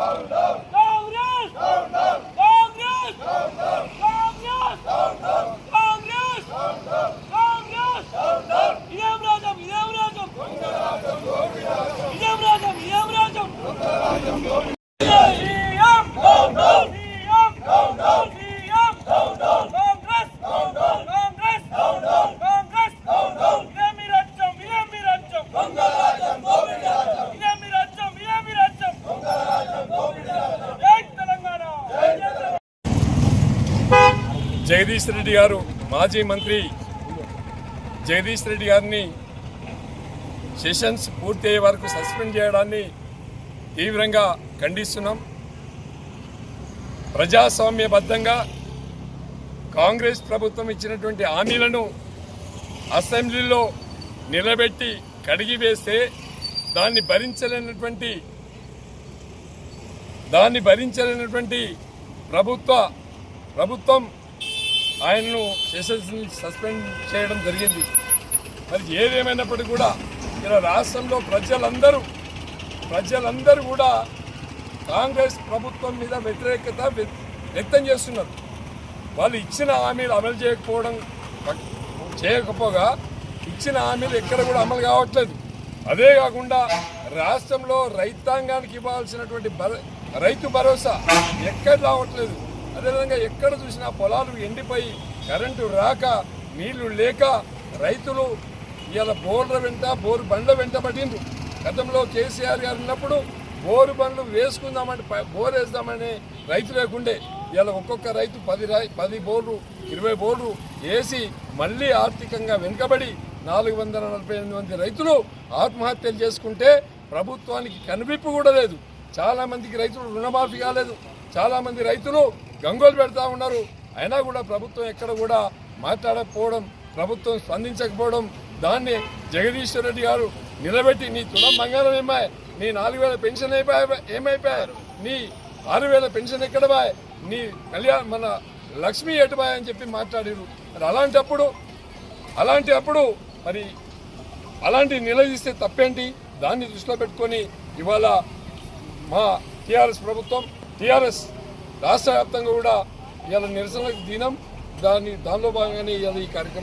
Allah'a Jagadish Reddy గారు మాజీ మంత్రి జగదీష్ రెడ్డి గారిని సెషన్స్ పూర్తి అయ్యే వరకు సస్పెండ్ చేయడాన్ని తీవ్రంగా ఖండిస్తున్నాం. ప్రజాస్వామ్యబద్ధంగా కాంగ్రెస్ ప్రభుత్వం ఇచ్చినటువంటి హామీలను అసెంబ్లీలో నిలబెట్టి కడిగి వేస్తే దాన్ని భరించలేనటువంటి దాన్ని భరించలేనటువంటి ప్రభుత్వ ప్రభుత్వం ఆయనను సెషన్స్ సస్పెండ్ చేయడం జరిగింది. మరి ఏదేమైనప్పటికీ కూడా ఇలా రాష్ట్రంలో ప్రజలందరూ ప్రజలందరూ కూడా కాంగ్రెస్ ప్రభుత్వం మీద వ్యతిరేకత వ్య- వ్యక్తం చేస్తున్నారు. వాళ్ళు ఇచ్చిన హామీలు అమలు చేయకపోవడం చేయకపోగా ఇచ్చిన హామీలు ఎక్కడ కూడా అమలు కావట్లేదు. అదే కాకుండా రాష్ట్రంలో రైతాంగానికి ఇవ్వాల్సినటువంటి భర- రైతు భరోసా ఎక్కడ రావట్లేదు. అదేవిధంగా ఎక్కడ చూసినా పొలాలు ఎండిపోయి కరెంటు రాక నీళ్ళు లేక రైతులు ఇవాళ బోర్ల వెంట బోరు బండ్ల వెంట పడిండ్రు. గతంలో కేసీఆర్ గారు ఉన్నప్పుడు బోరు బండ్లు వేసుకుందామని ప- బోర్ వేద్దామని రైతు లేకుండే. ఇలా ఒక్కొక్క రైతు పది రై పది బోర్లు ఇరవై బోర్లు వేసి మళ్ళీ ఆర్థికంగా వెనుకబడి నాలుగు వందల నలభై ఎనిమిది మంది రైతులు ఆత్మహత్యలు చేసుకుంటే ప్రభుత్వానికి కనిపింపు కూడా లేదు. చాలామందికి రైతులు రుణమాఫీ కాలేదు. చాలామంది రైతులు గంగోలు పెడతా ఉన్నారు. అయినా కూడా ప్రభుత్వం ఎక్కడ కూడా మాట్లాడకపోవడం ప్రభుత్వం స్పందించకపోవడం దాన్ని జగదీశ్వర్ రెడ్డి గారు నిలబెట్టి నీ తులం బంగారం ఏమాయి? నీ నాలుగు వేల పెన్షన్ అయిపోయా ఏమైపోయారు నీ ఆరు వేల పెన్షన్ ఎక్కడబాయ్? నీ కళ్యాణ్ మన లక్ష్మి ఎటుబాయ్ అని చెప్పి మాట్లాడారు మరి అలాంటప్పుడు అలాంటి అప్పుడు మరి అలాంటి నిలదీస్తే తప్పేంటి? దాన్ని దృష్టిలో పెట్టుకొని ఇవాళ మా టీఆర్ఎస్ ప్రభుత్వం టీఆర్ఎస్ రాష్ట్ర వ్యాప్తంగా కూడా ఇవాళ నిరసన దినం. దాన్ని దానిలో భాగంగానే ఇవాళ ఈ కార్యక్రమం